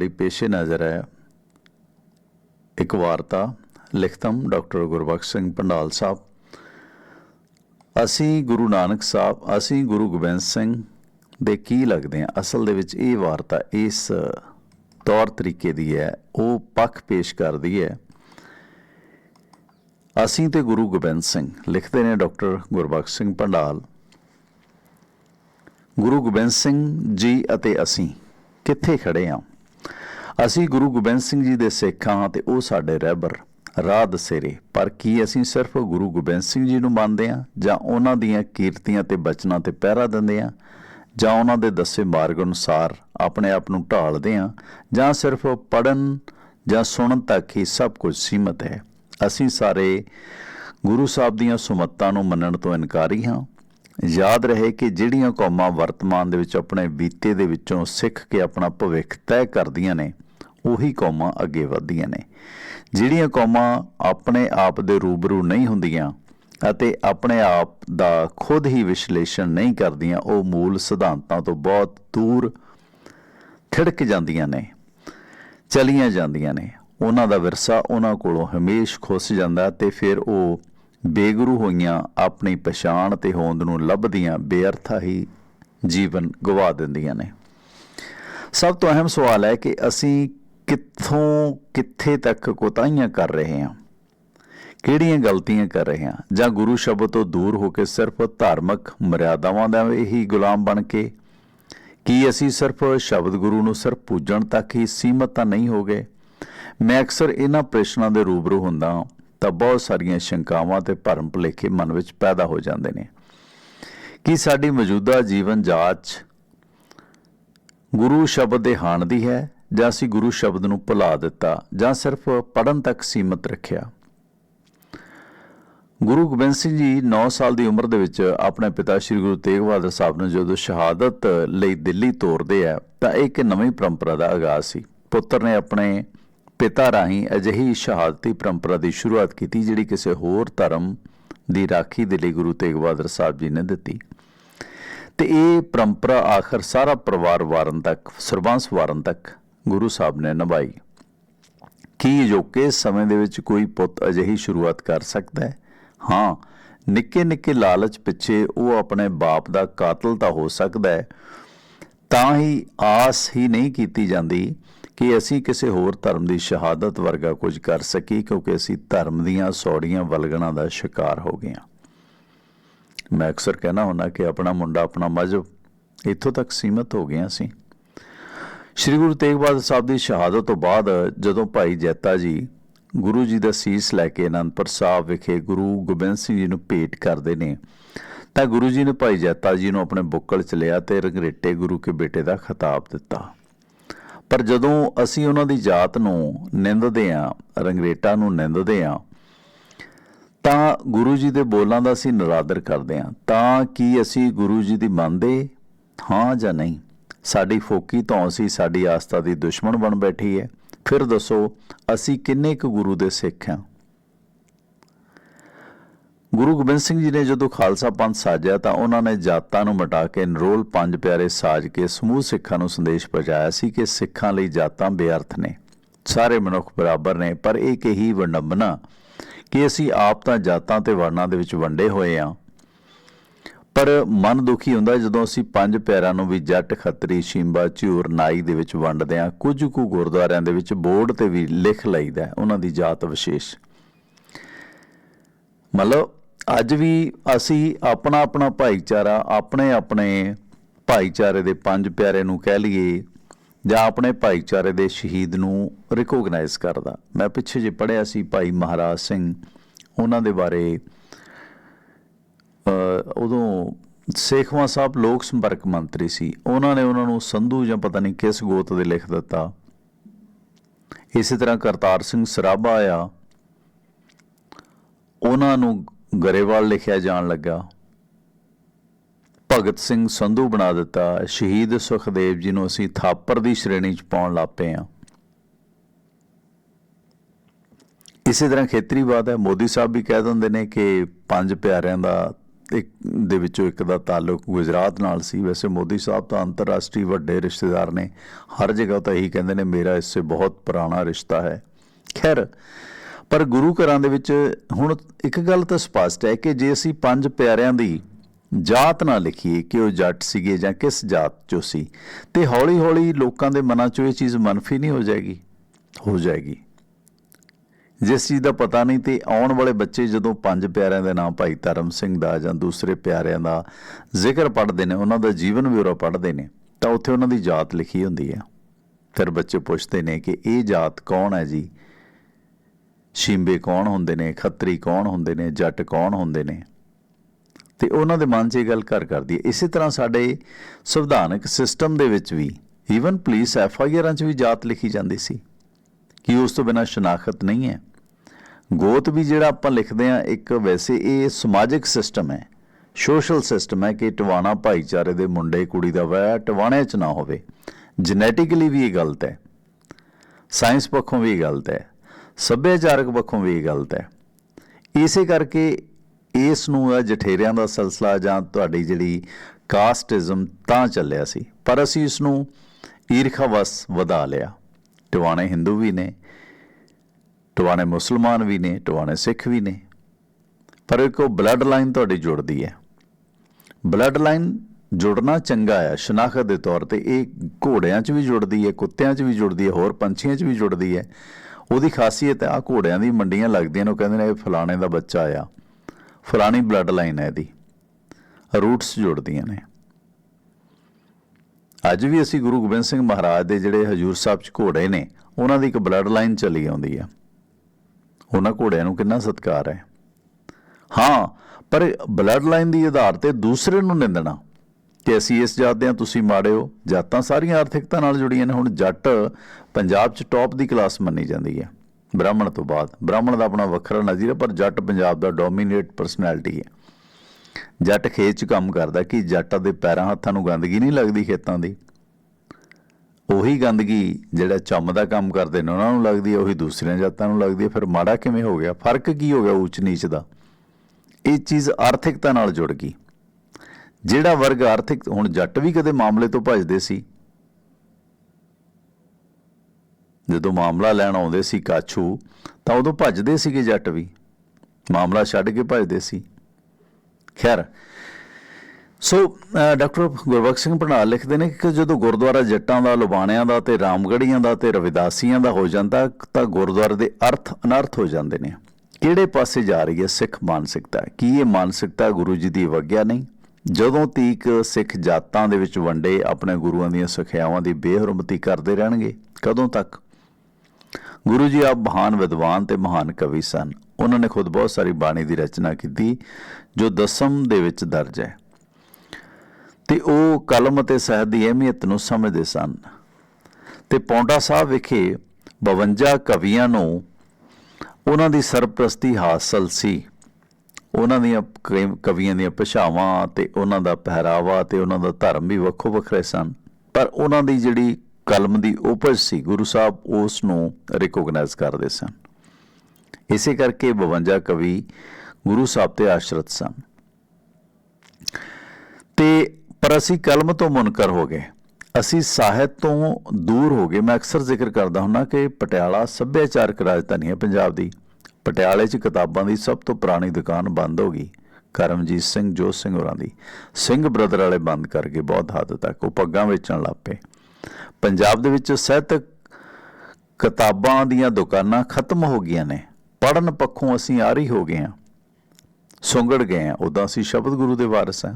ਦੀ ਪੇਸ਼ੇ ਨਜ਼ਰ ਹੈ ਇੱਕ ਵਾਰਤਾ ਲਿਖਤਮ ਡਾਕਟਰ ਗੁਰਬਖਸ਼ ਸਿੰਘ ਪੰਡਾਲ ਸਾਹਿਬ। ਅਸੀਂ ਗੁਰੂ ਨਾਨਕ ਸਾਹਿਬ, ਅਸੀਂ ਗੁਰੂ ਗੋਬਿੰਦ ਸਿੰਘ ਦੇ ਕੀ ਲੱਗਦੇ ਆ ਅਸਲ ਦੇ ਵਿੱਚ ਇਹ ਵਾਰਤਾ ਇਸ ਤੌਰ ਤਰੀਕੇ ਦੀ ਹੈ, ਉਹ ਪੱਖ ਪੇਸ਼ ਕਰਦੀ ਹੈ। ਅਸੀਂ ਤੇ ਗੁਰੂ ਗੋਬਿੰਦ ਸਿੰਘ ਲਿਖਦੇ ਨੇ ਡਾਕਟਰ ਗੁਰਬਖਸ਼ ਸਿੰਘ ਪੰਡਾਲ। ਗੁਰੂ ਗੋਬਿੰਦ ਸਿੰਘ ਜੀ ਅਤੇ ਅਸੀਂ ਕਿੱਥੇ ਖੜੇ ਹਾਂ? ਅਸੀਂ ਗੁਰੂ ਗੋਬਿੰਦ ਸਿੰਘ ਜੀ ਦੇ ਸਿੱਖ ਹਾਂ ਤੇ ਉਹ ਸਾਡੇ ਰਹਿਬਰ ਰਾਹ ਦਸੇਰੇ, ਪਰ ਕੀ ਅਸੀਂ ਸਿਰਫ ਗੁਰੂ ਗੋਬਿੰਦ ਸਿੰਘ ਜੀ ਨੂੰ ਮੰਨਦੇ ਹਾਂ, ਜਾਂ ਉਹਨਾਂ ਦੀਆਂ ਕੀਰਤੀਆਂ ਤੇ ਬਚਨਾਂ ਤੇ ਪਹਿਰਾ ਦਿੰਦੇ ਹਾਂ, ਜਾਂ ਉਹਨਾਂ ਦੇ ਦੱਸੇ ਮਾਰਗ ਅਨੁਸਾਰ ਆਪਣੇ ਆਪ ਨੂੰ ਢਾਲਦੇ ਹਾਂ, ਜਾਂ ਸਿਰਫ ਪੜਨ ਜਾਂ ਸੁਣਨ ਤੱਕ ਹੀ ਸਭ ਕੁਝ ਸੀਮਤ ਹੈ। ਅਸੀਂ ਸਾਰੇ ਗੁਰੂ ਸਾਹਿਬ ਦੀਆਂ ਸੁਮੱਤਾਂ ਨੂੰ ਮੰਨਣ ਤੋਂ ਇਨਕਾਰੀ ਹਾਂ। ਯਾਦ ਰਹੇ ਕਿ ਜਿਹੜੀਆਂ ਕੌਮਾਂ ਵਰਤਮਾਨ ਦੇ ਵਿੱਚ ਆਪਣੇ ਬੀਤੇ ਦੇ ਵਿੱਚੋਂ ਸਿੱਖ ਕੇ ਆਪਣਾ ਭਵਿੱਖ ਤੈਅ ਕਰਦੀਆਂ ਨੇ ਉਹੀ ਕੌਮਾਂ ਅੱਗੇ ਵਧਦੀਆਂ ਨੇ। ਜਿਹੜੀਆਂ ਕੌਮਾਂ ਆਪਣੇ ਆਪ ਦੇ ਰੂਬਰੂ ਨਹੀਂ ਹੁੰਦੀਆਂ ਅਤੇ ਆਪਣੇ ਆਪ ਦਾ ਖੁਦ ਹੀ ਵਿਸ਼ਲੇਸ਼ਣ ਨਹੀਂ ਕਰਦੀਆਂ, ਉਹ ਮੂਲ ਸਿਧਾਂਤਾਂ ਤੋਂ ਬਹੁਤ ਦੂਰ ਥਿੜਕ ਜਾਂਦੀਆਂ ਨੇ, ਚਲੀਆਂ ਜਾਂਦੀਆਂ ਨੇ। ਉਹਨਾਂ ਦਾ ਵਿਰਸਾ ਉਹਨਾਂ ਕੋਲੋਂ ਹਮੇਸ਼ ਖੁੱਸ ਜਾਂਦਾ ਤੇ ਫਿਰ ਉਹ ਬੇਗਰੂ ਹੋਈਆਂ ਆਪਣੀ ਪਛਾਣ ਤੇ ਹੋਂਦ ਨੂੰ ਲੱਭਦੀਆਂ, ਬੇਅਰਥਾ ਹੀ ਜੀਵਨ ਗਵਾ ਦਿੰਦੀਆਂ ਨੇ। ਸਭ ਤੋਂ ਅਹਿਮ ਸਵਾਲ ਹੈ ਕਿ ਅਸੀਂ ਕਿੱਥੋਂ, ਕਿੱਥੇ ਤੱਕ ਕੋਤਾਹੀਆਂ ਕਰ ਰਹੇ ਹਾਂ? ਕਿਹੜੀਆਂ ਗਲਤੀਆਂ ਕਰ ਰਹੇ ਹਾਂ? ਜਾਂ ਗੁਰੂ ਸ਼ਬਦ ਤੋਂ ਦੂਰ ਹੋ ਕੇ ਸਿਰਫ ਧਾਰਮਿਕ ਮਰਿਆਦਾਵਾਂ ਦਾ ਹੀ ਗੁਲਾਮ ਬਣ ਕੇ ਕੀ ਅਸੀਂ ਸਿਰਫ ਸ਼ਬਦ ਗੁਰੂ ਨੂੰ ਸਿਰਫ ਪੂਜਣ ਤੱਕ ਹੀ ਸੀਮਤ ਤਾਂ ਨਹੀਂ ਹੋ ਗਏ? ਮੈਂ ਅਕਸਰ ਇਹਨਾਂ ਪ੍ਰਸ਼ਨਾਂ ਦੇ ਰੂਬਰੂ ਹੁੰਦਾ ਤਾਂ ਬਹੁਤ ਸਾਰੀਆਂ ਸ਼ੰਕਾਵਾਂ ਤੇ ਭਰਮ ਭੁਲੇਖੇ ਮਨ ਵਿੱਚ ਪੈਦਾ ਹੋ ਜਾਂਦੇ ਨੇ। ਕੀ ਸਾਡੀ ਮੌਜੂਦਾ ਜੀਵਨ ਜਾਂਚ ਗੁਰੂ ਸ਼ਬਦ ਦੇ ਹਾਣ ਦੀ ਹੈ? ਜਾਂ ਅਸੀਂ ਗੁਰੂ ਸ਼ਬਦ ਨੂੰ ਭੁਲਾ ਦਿੱਤਾ ਜਾਂ ਸਿਰਫ ਪੜਨ ਤੱਕ ਸੀਮਤ ਰੱਖਿਆ। ਗੁਰੂ ਗੋਬਿੰਦ ਸਿੰਘ ਜੀ 9 ਸਾਲ ਦੀ ਉਮਰ ਦੇ ਵਿੱਚ ਆਪਣੇ ਪਿਤਾ ਸ੍ਰੀ ਗੁਰੂ ਤੇਗ ਬਹਾਦਰ ਸਾਹਿਬ ਨੂੰ ਜਦੋਂ ਸ਼ਹਾਦਤ ਲਈ ਦਿੱਲੀ ਤੋਰਦੇ ਆ, ਤਾਂ ਇਹ ਇੱਕ ਨਵੀਂ ਪਰੰਪਰਾ ਦਾ ਆਗਾਜ਼ ਸੀ। ਪੁੱਤਰ ਨੇ ਆਪਣੇ ਪਿਤਾ ਰਾਹੀਂ ਅਜਿਹੀ ਸ਼ਹਾਦਤੀ ਪਰੰਪਰਾ ਦੀ ਸ਼ੁਰੂਆਤ ਕੀਤੀ, ਜਿਹੜੀ ਕਿਸੇ ਹੋਰ ਧਰਮ ਦੀ ਰਾਖੀ ਦੇ ਲਈ ਗੁਰੂ ਤੇਗ ਬਹਾਦਰ ਸਾਹਿਬ ਜੀ ਨੇ ਦਿੱਤੀ। ਤੇ ਇਹ ਪਰੰਪਰਾ ਆਖਰ ਸਾਰਾ ਪਰਿਵਾਰ ਵਾਰਨ ਤੱਕ, ਸਰਬੰਸ ਵਾਰਨ ਤੱਕ ਗੁਰੂ ਸਾਹਿਬ ਨੇ ਨਿਭਾਈ। ਕੀ ਅਜੋਕੇ ਸਮੇਂ ਦੇ ਵਿੱਚ ਕੋਈ ਪੁੱਤ ਅਜਿਹੀ ਸ਼ੁਰੂਆਤ ਕਰ ਸਕਦਾ ਹੈ? ਹਾਂ, ਨਿੱਕੇ ਨਿੱਕੇ ਲਾਲਚ ਪਿੱਛੇ ਉਹ ਆਪਣੇ ਬਾਪ ਦਾ ਕਾਤਲ ਤਾਂ ਹੋ ਸਕਦਾ ਹੈ। ਤਾਂ ਹੀ ਆਸ ਹੀ ਨਹੀਂ ਕੀਤੀ ਜਾਂਦੀ ਕਿ ਅਸੀਂ ਕਿਸੇ ਹੋਰ ਧਰਮ ਦੀ ਸ਼ਹਾਦਤ ਵਰਗਾ ਕੁਝ ਕਰ ਸਕੀ ਕਿਉਂਕਿ ਅਸੀਂ ਧਰਮ ਦੀਆਂ ਸੌੜੀਆਂ ਵਲਗਣਾਂ ਦਾ ਸ਼ਿਕਾਰ ਹੋ ਗਏ ਹਾਂ। ਮੈਂ ਅਕਸਰ ਕਹਿਣਾ ਹੁੰਦਾ ਕਿ ਆਪਣਾ ਮੁੰਡਾ ਆਪਣਾ ਮਜਬ ਇੱਥੋਂ ਤੱਕ ਸੀਮਤ ਹੋ ਗਏ ਅਸੀਂ ਸ਼੍ਰੀ ਗੁਰੂ ਤੇਗ ਬਹਾਦਰ ਸਾਹਿਬ ਦੀ ਸ਼ਹਾਦਤ ਤੋਂ ਬਾਅਦ ਜਦੋਂ ਭਾਈ ਜੈਤਾ ਜੀ ਗੁਰੂ ਜੀ ਦਾ ਸੀਸ ਲੈ ਕੇ ਅਨੰਦਪੁਰ ਸਾਹਿਬ ਵਿਖੇ ਗੁਰੂ ਗੋਬਿੰਦ ਸਿੰਘ ਜੀ ਨੂੰ ਭੇਟ ਕਰਦੇ ਨੇ, ਤਾਂ ਗੁਰੂ ਜੀ ਨੇ ਭਾਈ ਜੈਤਾ ਜੀ ਨੂੰ ਆਪਣੇ ਬੁੱਕਲ ਚ ਲਿਆ ਤੇ ਰੰਗਰੇਟੇ ਗੁਰੂ ਕੇ ਬੇਟੇ ਦਾ ਖਿਤਾਬ ਦਿੱਤਾ। ਪਰ ਜਦੋਂ ਅਸੀਂ ਉਹਨਾਂ ਦੀ ਜਾਤ ਨੂੰ ਨਿੰਦਦੇ ਆਂ ਰੰਗਰੇਟਾ ਨੂੰ ਨਿੰਦਦੇ ਆਂ ਤਾਂ ਗੁਰੂ ਜੀ ਦੇ ਬੋਲਾਂ ਦਾ ਅਸੀਂ ਨਿਰਾਦਰ ਕਰਦੇ ਆਂ ਤਾਂ ਕੀ ਅਸੀਂ ਗੁਰੂ ਜੀ ਦੀ ਮੰਨਦੇ ਹਾਂ ਜਾਂ ਨਹੀਂ? ਸਾਡੀ ਫੋਕੀ ਧੌਂ ਸੀ, ਸਾਡੀ ਆਸਥਾ ਦੀ ਦੁਸ਼ਮਣ ਬਣ ਬੈਠੀ ਹੈ ਫਿਰ ਦੱਸੋ, ਅਸੀਂ ਕਿੰਨੇ ਕੁ ਗੁਰੂ ਦੇ ਸਿੱਖ ਹਾਂ ਗੁਰੂ ਗੋਬਿੰਦ ਸਿੰਘ ਜੀ ਨੇ ਜਦੋਂ ਖਾਲਸਾ ਪੰਥ ਸਾਜਿਆ ਤਾਂ ਉਹਨਾਂ ਨੇ ਜਾਤਾਂ ਨੂੰ ਮਿਟਾ ਕੇ ਨਰੋਲ ਪੰਜ ਪਿਆਰੇ ਸਾਜ ਕੇ ਸਮੂਹ ਸਿੱਖਾਂ ਨੂੰ ਸੰਦੇਸ਼ ਪਹੁੰਚਾਇਆ ਸੀ ਕਿ ਸਿੱਖਾਂ ਲਈ ਜਾਤਾਂ ਬੇਅਰਥ ਨੇ। ਸਾਰੇ ਮਨੁੱਖ ਬਰਾਬਰ ਨੇ, ਪਰ ਇਹ ਕਹੀ ਵੰਡੰਬਨਾ ਕਿ ਅਸੀਂ ਆਪ ਤਾਂ ਜਾਤਾਂ ਤੇ ਵਰਣਾਂ ਦੇ ਵਿੱਚ ਵੰਡੇ ਹੋਏ ਹਾਂ ਪਰ ਮਨ ਦੁਖੀ ਹੁੰਦਾ ਜਦੋਂ ਅਸੀਂ ਪੰਜ ਪਿਆਰਿਆਂ ਨੂੰ ਵੀ ਜੱਟ, ਖੱਤਰੀ, ਸ਼ਿੰਬਾ, ਝੂਰ, ਨਾਈ ਦੇ ਵਿੱਚ ਵੰਡਦੇ ਹਾਂ, ਕੁਝ ਕੁ ਗੁਰਦੁਆਰਿਆਂ ਦੇ ਵਿੱਚ ਬੋਰਡ ਤੇ ਵੀ ਲਿਖ ਲਈਦਾ ਹੈ, ਉਹਨਾਂ ਦੀ ਜਾਤ ਵਿਸ਼ੇਸ਼। ਮਤਲਬ ਅੱਜ ਵੀ ਅਸੀਂ ਆਪਣਾ ਆਪਣਾ ਭਾਈਚਾਰਾ ਆਪਣੇ ਆਪਣੇ ਭਾਈਚਾਰੇ ਦੇ ਪੰਜ ਪਿਆਰੇ ਨੂੰ ਕਹਿ ਲਈਏ ਜਾਂ ਆਪਣੇ ਭਾਈਚਾਰੇ ਦੇ ਸ਼ਹੀਦ ਨੂੰ ਰਿਕੋਗਨਾਈਜ਼ ਕਰਦਾ। ਮੈਂ ਪਿੱਛੇ ਜੇ ਪੜਿਆ ਸੀ ਭਾਈ ਮਹਾਰਾਜ ਸਿੰਘ, ਉਹਨਾਂ ਦੇ ਬਾਰੇ ਉਦੋਂ ਸੇਖਵਾ ਸਾਹਿਬ ਲੋਕ ਸੰਪਰਕ ਮੰਤਰੀ ਸੀ। ਉਹਨਾਂ ਨੇ ਉਹਨਾਂ ਨੂੰ ਸੰਧੂ ਜਾਂ ਪਤਾ ਨਹੀਂ ਕਿਸ ਗੋਤ ਦੇ ਲਿਖ ਦਿੱਤਾ। ਇਸੇ ਤਰ੍ਹਾਂ ਕਰਤਾਰ ਸਿੰਘ ਸਰਾਭਾ ਆ ਉਹਨਾਂ ਨੂੰ ਗਰੇਵਾਲ ਲਿਖਿਆ ਜਾਣ ਲੱਗਾ। ਭਗਤ ਸਿੰਘ ਸੰਧੂ ਬਣਾ ਦਿੱਤਾ। ਸ਼ਹੀਦ ਸੁਖਦੇਵ ਜੀ ਨੂੰ ਅਸੀਂ ਥਾਪਰ ਦੀ ਸ਼੍ਰੇਣੀ ਚ ਪਾਉਣ ਲੱਪੇ ਆ ਇਸੇ ਤਰ੍ਹਾਂ ਖੇਤਰੀਵਾਦ ਹੈ। ਮੋਦੀ ਸਾਹਿਬ ਵੀ ਕਹਿ ਦਿੰਦੇ ਨੇ ਕਿ ਪੰਜ ਪਿਆਰਿਆਂ ਦਾ ਇੱਕ ਦੇ ਵਿੱਚੋਂ ਇੱਕ ਦਾ ਤਾਲੁਕ ਗੁਜਰਾਤ ਨਾਲ ਸੀ। ਵੈਸੇ ਮੋਦੀ ਸਾਹਿਬ ਤਾਂ ਅੰਤਰਰਾਸ਼ਟਰੀ ਵੱਡੇ ਰਿਸ਼ਤੇਦਾਰ ਨੇ। ਹਰ ਜਗ੍ਹਾ ਤਾਂ ਇਹੀ ਕਹਿੰਦੇ ਨੇ, ਮੇਰਾ ਇਸ ਸੇ ਬਹੁਤ ਪੁਰਾਣਾ ਰਿਸ਼ਤਾ ਹੈ। ਖੈਰ, ਪਰ ਗੁਰੂ ਘਰਾਂ ਦੇ ਵਿੱਚ ਹੁਣ ਇੱਕ ਗੱਲ ਤਾਂ ਸਪਸ਼ਟ ਹੈ ਕਿ ਜੇ ਅਸੀਂ ਪੰਜ ਪਿਆਰਿਆਂ ਦੀ ਜਾਤ ਨਾ ਲਿਖੀਏ ਕਿ ਉਹ ਜੱਟ ਸੀਗੇ ਜਾਂ ਕਿਸ ਜਾਤ ਚੋਂ ਸੀ, ਤੇ ਹੌਲੀ-ਹੌਲੀ ਲੋਕਾਂ ਦੇ ਮਨਾਂ 'ਚੋਂ ਇਹ ਚੀਜ਼ ਮਨਫੀ ਨਹੀਂ ਹੋ ਜਾਏਗੀ। ਹੋ ਜਾਏਗੀ। ਜਿਸ ਚੀਜ਼ ਦਾ ਪਤਾ ਨਹੀਂ ਤੇ ਆਉਣ ਵਾਲੇ ਬੱਚੇ ਜਦੋਂ ਪੰਜ ਪਿਆਰਿਆਂ ਦੇ ਨਾਮ ਭਾਈ ਧਰਮ ਸਿੰਘ ਦਾ ਜਾਂ ਦੂਸਰੇ ਪਿਆਰਿਆਂ ਦਾ ਜ਼ਿਕਰ ਪੜ੍ਹਦੇ ਨੇ, ਉਹਨਾਂ ਦਾ ਜੀਵਨ ਵਿਵਰਾ ਪੜ੍ਹਦੇ ਨੇ, ਤਾਂ ਉੱਥੇ ਉਹਨਾਂ ਦੀ ਜਾਤ ਲਿਖੀ ਹੁੰਦੀ ਹੈ ਫਿਰ ਬੱਚੇ ਪੁੱਛਦੇ ਨੇ ਕਿ ਇਹ ਜਾਤ ਕੌਣ ਹੈ ਜੀ? ਸ਼ਿੰਬੇ ਕੌਣ ਹੁੰਦੇ ਨੇ? ਖੱਤਰੀ ਕੌਣ ਹੁੰਦੇ ਨੇ? ਜੱਟ ਕੌਣ ਹੁੰਦੇ ਨੇ? ਤੇ ਉਹਨਾਂ ਦੇ ਮਨ 'ਚ ਇਹ ਗੱਲ ਘਰ ਕਰਦੀ ਹੈ। ਇਸੇ ਤਰ੍ਹਾਂ ਸਾਡੇ ਸੰਵਿਧਾਨਕ ਸਿਸਟਮ ਦੇ ਵਿੱਚ ਵੀ ਈਵਨ ਪੁਲਿਸ ਐਫ ਆਈ ਆਰਾਂ 'ਚ ਵੀ ਜਾਤ ਲਿਖੀ ਜਾਂਦੀ ਸੀ ਕਿ ਉਸ ਤੋਂ ਬਿਨਾਂ ਸ਼ਨਾਖਤ ਨਹੀਂ ਹੈ। ਗੋਤ ਵੀ ਜਿਹੜਾ ਆਪਾਂ ਲਿਖਦੇ ਆ ਇੱਕ ਵੈਸੇ ਇਹ ਸਮਾਜਿਕ ਸਿਸਟਮ ਹੈ ਸੋਸ਼ਲ ਸਿਸਟਮ ਹੈ ਕਿ ਟਵਾਣਾ ਭਾਈਚਾਰੇ ਦੇ ਮੁੰਡੇ, ਕੁੜੀ ਦਾ ਵਿਆਹ ਟਵਾਣੇ 'ਚ ਨਾ ਹੋਵੇ। ਜੈਨੇਟਿਕਲੀ ਵੀ ਇਹ ਗਲਤ ਹੈ। ਸਾਇੰਸ ਪੱਖੋਂ ਵੀ ਇਹ ਗਲਤ ਹੈ। ਸੱਭਿਆਚਾਰਕ ਪੱਖੋਂ ਵੀ ਇਹ ਗਲਤ ਹੈ। ਇਸੇ ਕਰਕੇ ਇਸ ਨੂੰ ਆ ਜਠੇਰਿਆਂ ਦਾ ਸਿਲਸਿਲਾ ਜਾਂ ਤੁਹਾਡੀ ਜਿਹੜੀ ਕਾਸਟਿਜ਼ਮ ਤਾਂ ਚੱਲਿਆ ਸੀ, ਪਰ ਅਸੀਂ ਇਸ ਨੂੰ ਈਰਖਾਵਸ ਵਧਾ ਲਿਆ। ਟਿਵਾਣੇ ਹਿੰਦੂ ਵੀ ਨੇ ਟਵਾਣੇ ਮੁਸਲਮਾਨ ਵੀ ਨੇ, ਟਵਾਣੇ ਸਿੱਖ ਵੀ ਨੇ। ਪਰ ਇੱਕ ਉਹ ਬਲੱਡ ਲਾਈਨ ਤੁਹਾਡੀ ਜੁੜਦੀ ਹੈ। ਬਲੱਡ ਲਾਈਨ ਜੁੜਨਾ ਚੰਗਾ ਆ, ਸ਼ਨਾਖਤ ਦੇ ਤੌਰ ਤੇ ਇਹ ਘੋੜਿਆਂ 'ਚ ਵੀ ਜੁੜਦੀ ਹੈ, ਕੁੱਤਿਆਂ 'ਚ ਵੀ ਜੁੜਦੀ ਹੈ, ਹੋਰ ਪੰਛੀਆਂ 'ਚ ਵੀ ਜੁੜਦੀ ਹੈ। ਉਹਦੀ ਖਾਸੀਅਤ ਹੈ ਆ, ਘੋੜਿਆਂ ਦੀ ਮੰਡੀਆਂ ਲੱਗਦੀਆਂ ਨੇ, ਉਹ ਕਹਿੰਦੇ ਨੇ ਇਹ ਫਲਾਣੇ ਦਾ ਬੱਚਾ ਆ। ਫਲਾਣੀ ਬਲੱਡ ਲਾਈਨ ਹੈ ਇਹਦੀ। ਰੂਟਸ ਜੁੜਦੀਆਂ ਨੇ। ਅੱਜ ਵੀ ਅਸੀਂ ਗੁਰੂ ਗੋਬਿੰਦ ਸਿੰਘ ਮਹਾਰਾਜ ਦੇ ਜਿਹੜੇ ਹਜੂਰ ਸਾਹਿਬ ਚ ਘੋੜੇ ਨੇ, ਉਹਨਾਂ ਦੀ ਇੱਕ ਬਲੱਡ ਲਾਈਨ ਚਲੀ ਆਉਂਦੀ ਆ ਉਹਨਾਂ ਘੋੜਿਆਂ ਨੂੰ ਕਿੰਨਾ ਸਤਿਕਾਰ ਹੈ? ਹਾਂ, ਪਰ ਬਲੱਡ ਲਾਈਨ ਦੀ ਆਧਾਰ ਤੇ ਦੂਸਰੇ ਨੂੰ ਨਿੰਦਣਾ ਕਿ ਅਸੀਂ ਇਸ ਜਾਤ ਦੇ ਹਾਂ, ਤੁਸੀਂ ਮਾੜੇ ਹੋ। ਜਾਤਾਂ ਸਾਰੀਆਂ ਆਰਥਿਕਤਾ ਨਾਲ ਜੁੜੀਆਂ ਨੇ। ਹੁਣ ਜੱਟ ਪੰਜਾਬ 'ਚ ਟੌਪ ਦੀ ਕਲਾਸ ਮੰਨੀ ਜਾਂਦੀ ਹੈ। ਬ੍ਰਾਹਮਣ ਤੋਂ ਬਾਅਦ। ਬ੍ਰਾਹਮਣ ਦਾ ਆਪਣਾ ਵੱਖਰਾ ਨਜ਼ਰੀਆ ਹੈ ਪਰ ਜੱਟ ਪੰਜਾਬ ਦਾ ਡੋਮੀਨੇਟ ਪਰਸਨੈਲਿਟੀ ਹੈ। ਜੱਟ ਖੇਤ 'ਚ ਕੰਮ ਕਰਦਾ ਕਿ ਜੱਟਾਂ ਦੇ ਪੈਰਾਂ ਹੱਥਾਂ ਨੂੰ ਗੰਦਗੀ ਨਹੀਂ ਲੱਗਦੀ ਖੇਤਾਂ ਦੀ। ਉਹੀ ਗੰਦਗੀ ਜਿਹੜਾ ਚੰਮ ਦਾ ਕੰਮ ਕਰਦੇ ਨੇ, ਉਹਨਾਂ ਨੂੰ ਲੱਗਦੀ ਹੈ, ਉਹੀ ਦੂਸਰੀਆਂ ਜਾਤਾਂ ਨੂੰ ਲੱਗਦੀ ਹੈ, ਫਿਰ ਮਾੜਾ ਕਿਵੇਂ ਹੋ ਗਿਆ? ਫ਼ਰਕ ਕੀ ਹੋ ਗਿਆ ਉੱਚ ਨੀਚ ਦਾ? ਇਹ ਚੀਜ਼ ਆਰਥਿਕਤਾ ਨਾਲ ਜੁੜ ਗਈ। ਜਿਹੜਾ ਵਰਗ ਆਰਥਿਕ, ਹੁਣ ਜੱਟ ਵੀ ਕਦੇ ਮਾਮਲੇ ਤੋਂ ਭੱਜਦੇ ਸੀ। ਜਦੋਂ ਮਾਮਲਾ ਲੈਣ ਆਉਂਦੇ ਸੀ ਕਾਛੂ, ਤਾਂ ਉਦੋਂ ਭੱਜਦੇ ਸੀਗੇ ਜੱਟ ਵੀ। ਮਾਮਲਾ ਛੱਡ ਕੇ ਭੱਜਦੇ ਸੀ। ਖੈਰ ਸੋ ਡਾਕਟਰ ਗੁਰਬਖਸ਼ ਸਿੰਘ ਭੰਡਾਲ ਲਿਖਦੇ ਨੇ ਕਿ ਜਦੋਂ ਗੁਰਦੁਆਰਾ ਜੱਟਾਂ ਦਾ, ਲੁਬਾਣਿਆਂ ਦਾ ਤੇ ਰਾਮਗੜੀਆਂ ਦਾ ਤੇ ਰਵਿਦਾਸੀਆਂ ਦਾ ਹੋ ਜਾਂਦਾ, ਤਾਂ ਗੁਰਦੁਆਰੇ ਦੇ ਅਰਥ ਅਨਰਥ ਹੋ ਜਾਂਦੇ ਨੇ। ਕਿਹੜੇ ਪਾਸੇ ਜਾ ਰਹੀ ਹੈ ਸਿੱਖ ਮਾਨਸਿਕਤਾ? ਕੀ ਇਹ ਮਾਨਸਿਕਤਾ ਗੁਰੂ ਜੀ ਦੀ ਵਗਿਆ ਨਹੀਂ? ਜਦੋਂ ਤੀਕ ਸਿੱਖ ਜਾਤਾਂ ਦੇ ਵਿੱਚ ਵੰਡੇ ਆਪਣੇ ਗੁਰੂਆਂ ਦੀਆਂ ਸਿੱਖਿਆਵਾਂ ਦੀ ਬੇਹਰਮਤੀ ਕਰਦੇ ਰਹਿਣਗੇ, ਕਦੋਂ ਤੱਕ? ਗੁਰੂ ਜੀ ਆਪ ਮਹਾਨ ਵਿਦਵਾਨ ਤੇ ਮਹਾਨ ਕਵੀ ਸਨ। ਉਹਨਾਂ ਨੇ ਖੁਦ ਬਹੁਤ ਸਾਰੀ ਬਾਣੀ ਦੀ ਰਚਨਾ ਕੀਤੀ, ਜੋ ਦਸਮ ਦੇ ਵਿੱਚ ਦਰਜ ਹੈ। ਤੇ ਉਹ ਕਲਮ ਅਤੇ ਸਾਹਿਤ ਦੀ ਅਹਿਮੀਅਤ ਨੂੰ ਸਮਝਦੇ ਸਨ। ਤੇ ਪੌਂਡਾ ਸਾਹਿਬ ਵਿਖੇ 52 ਕਵੀਆਂ ਨੂੰ ਉਹਨਾਂ ਦੀ ਸਰਪ੍ਰਸਤੀ ਹਾਸਲ ਸੀ। ਉਹਨਾਂ ਦੀਆਂ ਕਵੀਆਂ ਦੀਆਂ ਭਾਸ਼ਾਵਾਂ ਤੇ ਉਹਨਾਂ ਦਾ ਪਹਿਰਾਵਾ ਤੇ ਉਹਨਾਂ ਦਾ ਧਰਮ ਵੀ ਵੱਖੋ ਵੱਖਰੇ ਸਨ। ਪਰ ਉਹਨਾਂ ਦੀ ਜਿਹੜੀ ਕਲਮ ਦੀ ਉਪਜ ਸੀ, ਗੁਰੂ ਸਾਹਿਬ ਉਸ ਨੂੰ ਰਿਕੋਗਨਾਈਜ਼ ਕਰਦੇ ਸਨ। ਇਸੇ ਕਰਕੇ 52 ਕਵੀ ਗੁਰੂ ਸਾਹਿਬ ਤੇ ਆਸ਼ਰਿਤ ਸਨ। ਤੇ ਪਰ ਅਸੀਂ ਕਲਮ ਤੋਂ ਮੁਨਕਰ ਹੋ ਗਏ। ਅਸੀਂ ਸਾਹਿਤ ਤੋਂ ਦੂਰ ਹੋ ਗਏ। ਮੈਂ ਅਕਸਰ ਜ਼ਿਕਰ ਕਰਦਾ ਹੁੰਨਾ ਕਿ ਪਟਿਆਲਾ ਸੱਭਿਆਚਾਰਕ ਰਾਜਧਾਨੀ ਹੈ ਪੰਜਾਬ ਦੀ। ਪਟਿਆਲੇ 'ਚ ਕਿਤਾਬਾਂ ਦੀ ਸਭ ਤੋਂ ਪੁਰਾਣੀ ਦੁਕਾਨ ਬੰਦ ਹੋ ਗਈ। ਕਰਮਜੀਤ ਸਿੰਘ, ਜੋਤ ਸਿੰਘ ਹੋਰਾਂ ਦੀ। ਸਿੰਘ ਬ੍ਰਦਰ ਵਾਲੇ ਬੰਦ ਕਰ ਗਏ ਬਹੁਤ ਹੱਦ ਤੱਕ ਉਹ ਪੱਗਾਂ ਵੇਚਣ ਲੱਗ ਪਏ। ਪੰਜਾਬ ਦੇ ਵਿੱਚ ਸਾਹਿਤਕ ਕਿਤਾਬਾਂ ਦੀਆਂ ਦੁਕਾਨਾਂ ਖਤਮ ਹੋ ਗਈਆਂ ਨੇ। ਪੜਨ ਪੱਖੋਂ ਅਸੀਂ ਆਰੀ ਹੋ ਗਏ ਹਾਂ। ਸੁੰਗੜ ਗਏ ਹਾਂ। ਉਦਾਂ ਅਸੀਂ ਸ਼ਬਦ ਗੁਰੂ ਦੇ ਵਾਰਿਸ ਹਾਂ।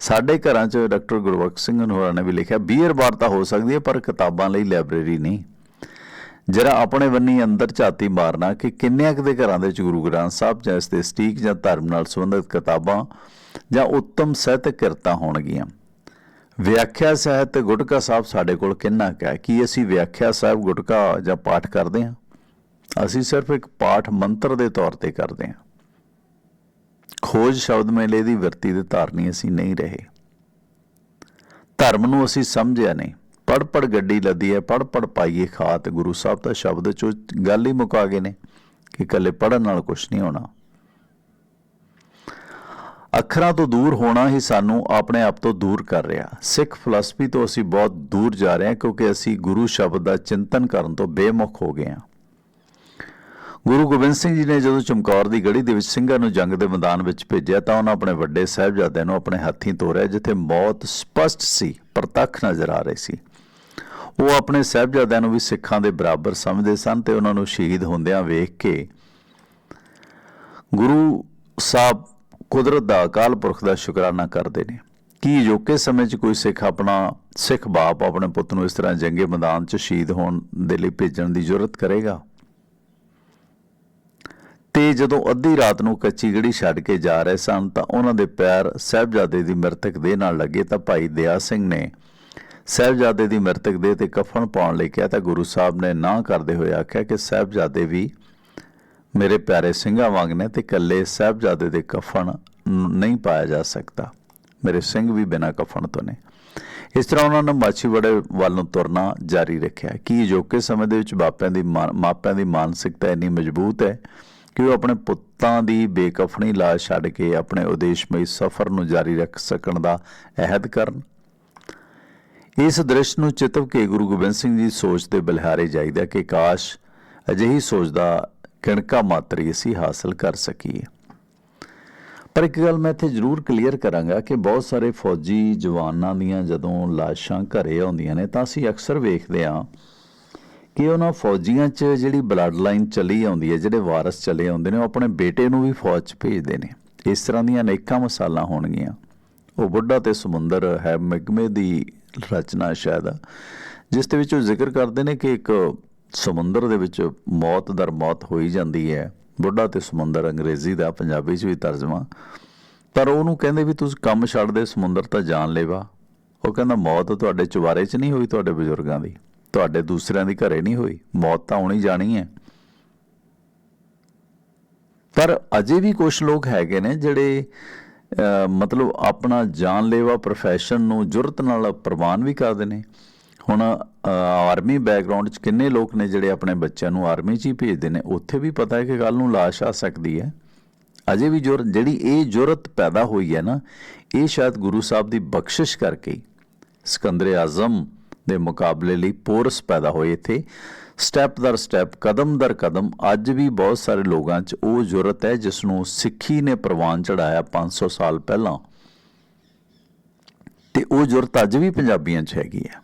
ਸਾਡੇ ਘਰਾਂ 'ਚ ਡਾਕਟਰ ਗੁਰਬਖਸ਼ ਸਿੰਘ ਹੋਰਾਂ ਨੇ ਵੀ ਲਿਖਿਆ, ਬੀਅਰ ਬਾਰ ਤਾਂ ਹੋ ਸਕਦੀ ਹੈ, ਪਰ ਕਿਤਾਬਾਂ ਲਈ ਲਾਇਬ੍ਰੇਰੀ ਨਹੀਂ। ਜਰਾ ਆਪਣੇ ਬੰਨੀ ਅੰਦਰ ਝਾਤੀ ਮਾਰਨਾ ਕਿ ਕਿੰਨਿਆਂ ਕੁ ਦੇ ਘਰਾਂ ਦੇ ਵਿੱਚ ਗੁਰੂ ਗ੍ਰੰਥ ਸਾਹਿਬ ਜਾਂ ਇਸ ਦੇ ਸਟੀਕ ਜਾਂ ਧਰਮ ਨਾਲ ਸੰਬੰਧਿਤ ਕਿਤਾਬਾਂ ਜਾਂ ਉੱਤਮ ਸਾਹਿਤਕ ਕਿਰਤਾਂ ਹੋਣਗੀਆਂ। ਵਿਆਖਿਆ ਸਾਹਿਤ ਗੁਟਕਾ ਸਾਹਿਬ ਸਾਡੇ ਕੋਲ ਕਿੰਨਾ ਕੁ ਹੈ? ਕੀ ਅਸੀਂ ਵਿਆਖਿਆ ਸਾਹਿਬ ਗੁਟਕਾ ਜਾਂ ਪਾਠ ਕਰਦੇ ਹਾਂ? ਅਸੀਂ ਸਿਰਫ ਇੱਕ ਪਾਠ ਮੰਤਰ ਦੇ ਤੌਰ ਤੇ ਕਰਦੇ ਹਾਂ। ਖੋਜ ਸ਼ਬਦ ਮੇਲੇ ਦੀ ਵਰਤੀ ਦੇ ਧਾਰਨੀ ਅਸੀਂ ਨਹੀਂ ਰਹੇ। ਧਰਮ ਨੂੰ ਅਸੀਂ ਸਮਝਿਆ ਨਹੀਂ। ਪੜ ਪੜ ਗੱਡੀ ਲੱਦੀ ਹੈ ਪੜ ਪੜ ਪਾਈਏ ਖਾਤ। ਗੁਰੂ ਸਾਹਿਬ ਦਾ ਸ਼ਬਦ ਚੋਂ ਗੱਲ ਹੀ ਮੁਕਾ ਗਏ ਨੇ ਕਿ ਕੱਲੇ ਪੜਨ ਨਾਲ ਕੁਝ ਨਹੀਂ ਹੋਣਾ। ਅੱਖਰਾਂ ਤੋਂ ਦੂਰ ਹੋਣਾ ਹੀ ਸਾਨੂੰ ਆਪਣੇ ਆਪ ਤੋਂ ਦੂਰ ਕਰ ਰਿਹਾ। ਸਿੱਖ ਫਲਸਫੀ ਤੋਂ ਅਸੀਂ ਬਹੁਤ ਦੂਰ ਜਾ ਰਹੇ ਹਾਂ ਕਿਉਂਕਿ ਅਸੀਂ ਗੁਰੂ ਸ਼ਬਦ ਦਾ ਚਿੰਤਨ ਕਰਨ ਤੋਂ ਬੇਮੁਖ ਹੋ ਗਏ ਹਾਂ। ਗੁਰੂ ਗੋਬਿੰਦ ਸਿੰਘ ਜੀ ਨੇ ਜਦੋਂ ਚਮਕੌਰ ਦੀ ਗੜੀ ਦੇ ਵਿੱਚ ਸਿੰਘਾਂ ਨੂੰ ਜੰਗ ਦੇ ਮੈਦਾਨ ਵਿੱਚ ਭੇਜਿਆ ਤਾਂ ਉਹਨਾਂ ਆਪਣੇ ਵੱਡੇ ਸਾਹਿਬਜ਼ਾਦਿਆਂ ਨੂੰ ਆਪਣੇ ਹੱਥੀਂ ਤੋਰਿਆ, ਜਿੱਥੇ ਮੌਤ ਸਪਸ਼ਟ ਸੀ, ਪ੍ਰਤੱਖ ਨਜ਼ਰ ਆ ਰਹੀ ਸੀ। ਉਹ ਆਪਣੇ ਸਾਹਿਬਜ਼ਾਦਿਆਂ ਨੂੰ ਵੀ ਸਿੱਖਾਂ ਦੇ ਬਰਾਬਰ ਸਮਝਦੇ ਸਨ ਤੇ ਉਹਨਾਂ ਨੂੰ ਸ਼ਹੀਦ ਹੁੰਦਿਆਂ ਵੇਖ ਕੇ ਗੁਰੂ ਸਾਹਿਬ ਕੁਦਰਤ ਦਾ ਅਕਾਲ ਪੁਰਖ ਦਾ ਸ਼ੁਕਰਾਨਾ ਕਰਦੇ ਨੇ। ਕੀ ਅਜੋਕੇ ਸਮੇਂ 'ਚ ਕੋਈ ਸਿੱਖ ਆਪਣਾ, ਸਿੱਖ ਬਾਪ ਆਪਣੇ ਪੁੱਤ ਨੂੰ ਇਸ ਤਰ੍ਹਾਂ ਜੰਗੇ ਮੈਦਾਨ 'ਚ ਸ਼ਹੀਦ ਹੋਣ ਦੇ ਲਈ ਭੇਜਣ ਦੀ ਜ਼ਰੂਰਤ ਕਰੇਗਾ? ਤੇ ਜਦੋਂ ਅੱਧੀ ਰਾਤ ਨੂੰ ਕੱਚੀ ਗੜੀ ਛੱਡ ਕੇ ਜਾ ਰਹੇ ਸਨ ਤਾਂ ਉਹਨਾਂ ਦੇ ਪੈਰ ਸਹਿਬਜ਼ਾਦੇ ਦੀ ਮਰਤਕ ਦੇਹ ਨਾਲ ਲੱਗੇ ਤਾਂ ਭਾਈ ਦਇਆ ਸਿੰਘ ਨੇ ਸਹਿਬਜ਼ਾਦੇ ਦੀ ਮਰਤਕ ਦੇਹ ਤੇ ਕਫਨ ਪਾਉਣ ਲਈ ਕਿਹਾ ਤਾਂ ਗੁਰੂ ਸਾਹਿਬ ਨੇ ਨਾ ਕਰਦੇ ਹੋਏ ਆਖਿਆ ਕਿ ਸਹਿਬਜ਼ਾਦੇ ਵੀ ਮੇਰੇ ਪਿਆਰੇ ਸਿੰਘਾਂ ਵਾਂਗ ਨੇ ਤੇ ਇਕੱਲੇ ਸਹਿਬਜ਼ਾਦੇ ਦੇ ਕਫਨ ਨਹੀਂ ਪਾਇਆ ਜਾ ਸਕਦਾ। ਮੇਰੇ ਸਿੰਘ ਵੀ ਬਿਨਾਂ ਕਫਨ ਤੋਂ ਨੇ। ਇਸ ਤਰ੍ਹਾਂ ਉਹਨਾਂ ਨੇ ਮਾਛੀਵਾੜੇ ਵੱਲ ਨੂੰ ਤੁਰਨਾ ਜਾਰੀ ਰੱਖਿਆ। ਕਿ ਅਜੋਕੇ ਸਮੇਂ ਦੇ ਵਿੱਚ ਬਾਪਿਆਂ ਦੀ ਮਾਂ- ਮਾਪਿਆਂ ਦੀ ਮਾਨਸਿਕਤਾ ਇੰਨੀ ਮਜ਼ਬੂਤ ਹੈ ਕਿ ਉਹ ਆਪਣੇ ਪੁੱਤਾਂ ਦੀ ਬੇਕਫਨੀ ਲਾਸ਼ ਛੱਡ ਕੇ ਆਪਣੇ ਉਦੇਸ਼ਮਈ ਸਫ਼ਰ ਨੂੰ ਜਾਰੀ ਰੱਖ ਸਕਣ ਦਾ ਅਹਿਦ ਕਰਨ। ਇਸ ਦ੍ਰਿਸ਼ ਨੂੰ ਚਿਤਵ ਕੇ ਗੁਰੂ ਗੋਬਿੰਦ ਸਿੰਘ ਜੀ ਸੋਚ ਦੇ ਬਲਿਹਾਰੇ ਜਾਈਦਾ ਕਿ ਕਾਸ਼ ਅਜਿਹੀ ਸੋਚ ਦਾ ਕਿਣਕਾ ਮਾਤਰੀ ਅਸੀਂ ਹਾਸਲ ਕਰ ਸਕੀਏ। ਪਰ ਇੱਕ ਗੱਲ ਮੈਂ ਇੱਥੇ ਜ਼ਰੂਰ ਕਲੀਅਰ ਕਰਾਂਗਾ ਕਿ ਬਹੁਤ ਸਾਰੇ ਫੌਜੀ ਜਵਾਨਾਂ ਦੀਆਂ ਜਦੋਂ ਲਾਸ਼ਾਂ ਘਰੇ ਆਉਂਦੀਆਂ ਨੇ ਤਾਂ ਅਸੀਂ ਅਕਸਰ ਵੇਖਦੇ ਹਾਂ ਕਿ ਉਹਨਾਂ ਫੌਜੀਆਂ 'ਚ ਜਿਹੜੀ ਬਲੱਡ ਲਾਈਨ ਚੱਲੀ ਆਉਂਦੀ ਹੈ, ਜਿਹੜੇ ਵਾਰਸ ਚਲੇ ਆਉਂਦੇ ਨੇ, ਉਹ ਆਪਣੇ ਬੇਟੇ ਨੂੰ ਵੀ ਫੌਜ 'ਚ ਭੇਜਦੇ ਨੇ। ਇਸ ਤਰ੍ਹਾਂ ਦੀਆਂ ਅਨੇਕਾਂ ਮਿਸਾਲਾਂ ਹੋਣਗੀਆਂ। ਉਹ ਬੁੱਢਾ ਤੇ ਸਮੁੰਦਰ ਹੈ ਮਿਗਮੇ ਦੀ ਰਚਨਾ ਸ਼ਾਇਦ। ਜਿਸ ਦੇ ਵਿੱਚ ਉਹ ਜ਼ਿਕਰ ਕਰਦੇ ਨੇ ਕਿ ਇੱਕ ਸਮੁੰਦਰ ਦੇ ਵਿੱਚ ਮੌਤ ਦਰ ਮੌਤ ਹੋਈ ਜਾਂਦੀ ਹੈ। ਬੁੱਢਾ ਤੇ ਸਮੁੰਦਰ ਅੰਗਰੇਜ਼ੀ ਦਾ ਪੰਜਾਬੀ 'ਚ ਵੀ ਤਰਜਮਾ। ਪਰ ਉਹਨੂੰ ਕਹਿੰਦੇ ਵੀ ਤੁਸੀਂ ਕੰਮ ਛੱਡ ਦੇ, ਸਮੁੰਦਰ ਤਾਂ ਜਾਨ ਲੈਵਾ। ਉਹ ਕਹਿੰਦਾ, ਮੌਤ ਤੁਹਾਡੇ ਚੁਬਾਰੇ 'ਚ ਨਹੀਂ ਹੋਈ, ਤੁਹਾਡੇ ਬਜ਼ੁਰਗਾਂ ਦੀ। ਤੁਹਾਡੇ ਦੂਸਰਿਆਂ ਦੀ ਘਰੇ ਨਹੀਂ ਹੋਈ। ਮੌਤ ਤਾਂ ਆਉਣੀ ਜਾਣੀ ਹੈ। ਪਰ ਅਜੇ ਵੀ ਕੁਝ ਲੋਕ ਹੈਗੇ ਨੇ ਜਿਹੜੇ ਮਤਲਬ ਆਪਣਾ ਜਾਨਲੇਵਾ profession ਨੂੰ ਜੁਰਤ ਨਾਲ ਪ੍ਰਵਾਨ ਵੀ ਕਰਦੇ ਨੇ। ਹੁਣ ਆਰਮੀ ਬੈਕਗ੍ਰਾਉਂਡ 'ਚ ਕਿੰਨੇ ਲੋਕ ਨੇ ਜਿਹੜੇ ਆਪਣੇ ਬੱਚਿਆਂ ਨੂੰ ਆਰਮੀ 'ਚ ਹੀ ਭੇਜਦੇ ਨੇ? ਉੱਥੇ ਵੀ ਪਤਾ ਹੈ ਕਿ ਕੱਲ ਨੂੰ ਲਾਸ਼ ਆ ਸਕਦੀ ਹੈ। ਅਜੇ ਵੀ ਜੁਰ, ਜਿਹੜੀ ਇਹ ਜੁਰਤ ਪੈਦਾ ਹੋਈ ਹੈ ਨਾ, ਇਹ ਸ਼ਾਇਦ ਗੁਰੂ ਸਾਹਿਬ ਦੀ ਬਖਸ਼ਿਸ਼ ਕਰਕੇ ਹੀ। ਸਿਕੰਦਰ ਆਜ਼ਮ ਦੇ ਮੁਕਾਬਲੇ ਲਈ ਪੋਰਸ ਪੈਦਾ ਹੋਏ ਇੱਥੇ। ਸਟੈਪ ਦਰ ਸਟੈਪ, ਕਦਮ ਦਰ ਕਦਮ, ਅੱਜ ਵੀ ਬਹੁਤ ਸਾਰੇ ਲੋਕਾਂ 'ਚ ਉਹ ਜੁਰਤ ਹੈ ਜਿਸ ਨੂੰ ਸਿੱਖੀ ਨੇ ਪ੍ਰਵਾਨ ਚੜਾਇਆ 500 ਸਾਲ ਪਹਿਲਾਂ। ਤੇ ਉਹ ਜੁਰਤ ਅੱਜ ਵੀ ਪੰਜਾਬੀਆਂ 'ਚ ਹੈਗੀ ਹੈ।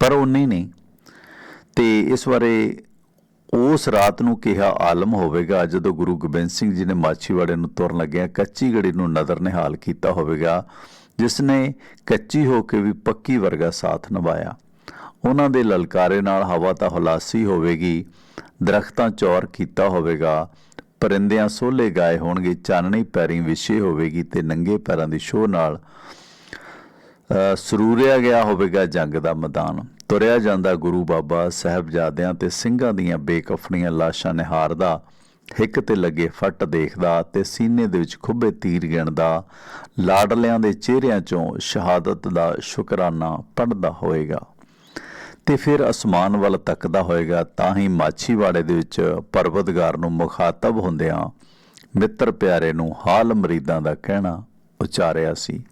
ਪਰ ਉਹ ਨਹੀਂ ਨਹੀਂ। ਤੇ ਇਸ ਬਾਰੇ ਉਸ ਰਾਤ ਨੂੰ ਕਿਹਾ ਆਲਮ ਹੋਵੇਗਾ, ਜਦੋਂ ਗੁਰੂ ਗੋਬਿੰਦ ਸਿੰਘ ਜੀ ਨੇ ਮਾਛੀਵਾੜੇ ਨੂੰ ਤੁਰਨ ਲੱਗਿਆ ਕੱਚੀ ਗੜੀ ਨੂੰ ਨਜ਼ਰ ਨਿਹਾਲ ਕੀਤਾ ਹੋਵੇਗਾ। ਜਿਸ ਨੇ ਕੱਚੀ ਹੋ ਕੇ ਵੀ ਪੱਕੀ ਵਰਗਾ ਸਾਥ ਨਿਭਾਇਆ। ਉਹਨਾਂ ਦੇ ਲਲਕਾਰੇ ਨਾਲ ਹਵਾ ਤਾਂ ਹੁਲਾਸੀ ਹੋਵੇਗੀ ਦਰਖਤਾਂ ਚੌਰ ਕੀਤਾ ਹੋਵੇਗਾ ਪਰਿੰਦਿਆਂ ਸੋਲੇ ਗਾਏ ਹੋਣਗੇ ਚਾਨਣੀ ਪੈਰੀ ਵਿਛੇ ਹੋਵੇਗੀ ਤੇ ਨੰਗੇ ਪੈਰਾਂ ਦੀ ਸ਼ੋਹ ਨਾਲ ਅ, ਸਰੂਰਿਆ ਗਿਆ ਹੋਵੇਗਾ ਜੰਗ ਦਾ ਮੈਦਾਨ। ਤੁਰਿਆ ਜਾਂਦਾ ਗੁਰੂ ਬਾਬਾ ਸਾਹਿਬਜ਼ਾਦਿਆਂ ਤੇ ਸਿੰਘਾਂ ਦੀਆਂ ਬੇਕਫਨੀਆਂ ਲਾਸ਼ਾਂ ਨਿਹਾਰਦਾ ਹਿੱਕ ਤੇ ਲੱਗੇ ਫੱਟ ਦੇਖਦਾ ਤੇ ਸੀਨੇ ਦੇ ਵਿੱਚ ਖੁੱਬੇ ਤੀਰ ਗਿਣਦਾ, ਲਾਡਲਿਆਂ ਦੇ ਚਿਹਰਿਆਂ ਚੋਂ ਸ਼ਹਾਦਤ ਦਾ ਸ਼ੁਕਰਾਨਾ ਪੜਦਾ ਹੋਏਗਾ। ਤੇ ਫਿਰ ਅਸਮਾਨ ਵੱਲ ਤੱਕਦਾ ਹੋਏਗਾ, ਤਾਂ ਹੀ ਮਾਛੀਵਾੜੇ ਦੇ ਵਿੱਚ ਪਰਵਤਗਾਰ ਨੂੰ ਮੁਖਾਤਬ ਹੁੰਦਿਆਂ ਮਿੱਤਰ ਪਿਆਰੇ ਨੂੰ ਹਾਲ ਮਰੀਦਾਂ ਦਾ ਕਹਿਣਾ ਉਚਾਰਿਆ ਸੀ।